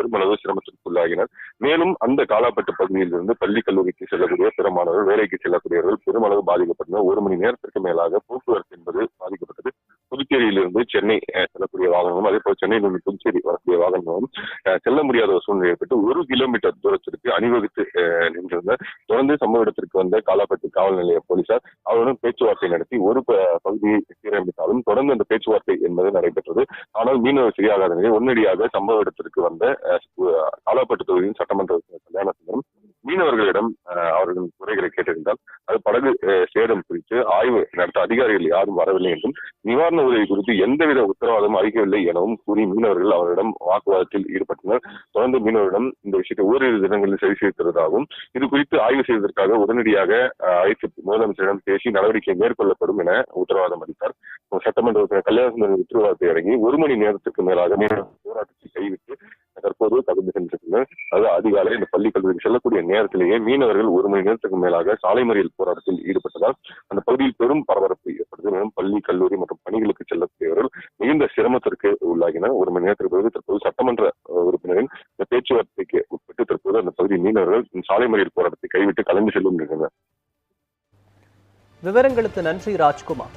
பெருமளவு சிரமத்திற்குள்ளாகினர். மேலும் அந்த காலாப்பட்டு பகுதியில் இருந்து பள்ளி கல்லூரிக்கு செல்லக்கூடிய பிற மாணவர்கள் வேலைக்கு செல்லக்கூடியவர்கள் பெருமளவு பாதிக்கப்பட்டனர். ஒரு மணி நேரத்திற்கு மேலாக போக்குவரத்து என்பது பாதிக்கப்பட்டது. புதுச்சேரியிலிருந்து சென்னை செல்லக்கூடிய வாகனங்களும் அதே போல் சென்னையிலிருந்து புதுச்சேரி வரக்கூடிய வாகனங்களும் செல்ல முடியாத ஒரு சூழ்நிலை ஏற்பட்டு ஒரு கிலோமீட்டர் தூரத்திற்கு அணிவகுத்து நின்றிருந்த தொடர்ந்து சம்பவ இடத்திற்கு வந்த காலாப்பட்டு காவல் நிலைய போலீசார் அவருடன் பேச்சுவார்த்தை நடத்தி ஒரு ப- பகுதியை சீரமைத்தாலும் தொடர்ந்து அந்த பேச்சுவார்த்தை என்பது நடைபெற்றது. ஆனால் மீனவர் சரியாகாத நிலையில் உடனடியாக சம்பவ இடத்திற்கு வந்த காலாப்பட்டு தொகுதியின் சட்டமன்ற உறுப்பினர் மீனவர்களிடம் குறைகளை கேட்டிருந்தால் அது படகு சேதம் குறித்து ஆய்வு நடத்த அதிகாரிகள் யாரும் வரவில்லை என்றும் நிவாரண உதவி குறித்து எந்தவித உத்தரவாதமும் அளிக்கவில்லை எனவும் கூறி மீனவர்கள் அவரிடம் வாக்குவாதத்தில் ஈடுபட்டனர். தொடர்ந்து மீனவரிடம் இந்த விஷயத்தை ஓரிரு தினங்களில் சரி செய்திருந்ததாகவும் இது குறித்து ஆய்வு செய்வதற்காக உடனடியாக அழைத்து முதலமைச்சரிடம் பேசி நடவடிக்கை மேற்கொள்ளப்படும் என உத்தரவாதம் அளித்தார். சட்டமன்ற உறுப்பினர் கல்யாணசுந்தரம் உத்தரவாதத்தை இறங்கி ஒரு மணி நேரத்துக்கு மேலாக மீனவர்கள் தற்போது தகுந்து சென்றிருந்தனர் அது அதிகாலை இந்த பள்ளி கல்லூரிக்கு செல்லக்கூடிய நேரத்திலேயே மீனவர்கள் ஒரு மணி நேரத்துக்கு மேலாக சாலை மறியல் போராட்டத்தில் ஈடுபட்டதால் அந்த பகுதியில் பெரும் பரபரப்பு ஏற்பட்டது மேலும் பள்ளி கல்லூரி மற்றும் பணிகளுக்கு செல்லக்கூடியவர்கள் மிகுந்த சிரமத்திற்கு உள்ளாகினர். ஒரு மணி நேரத்திற்கு பிறகு தற்போது சட்டமன்ற உறுப்பினரின் பேச்சுவார்த்தைக்கு உட்பட்டு தற்போது அந்த பகுதி மீனவர்கள் சாலை மறியல் போராட்டத்தை கைவிட்டு கலந்து செல்லும் நிகழ்ந்தனர் விவரங்களுக்கு நன்றி ராஜ்குமார்.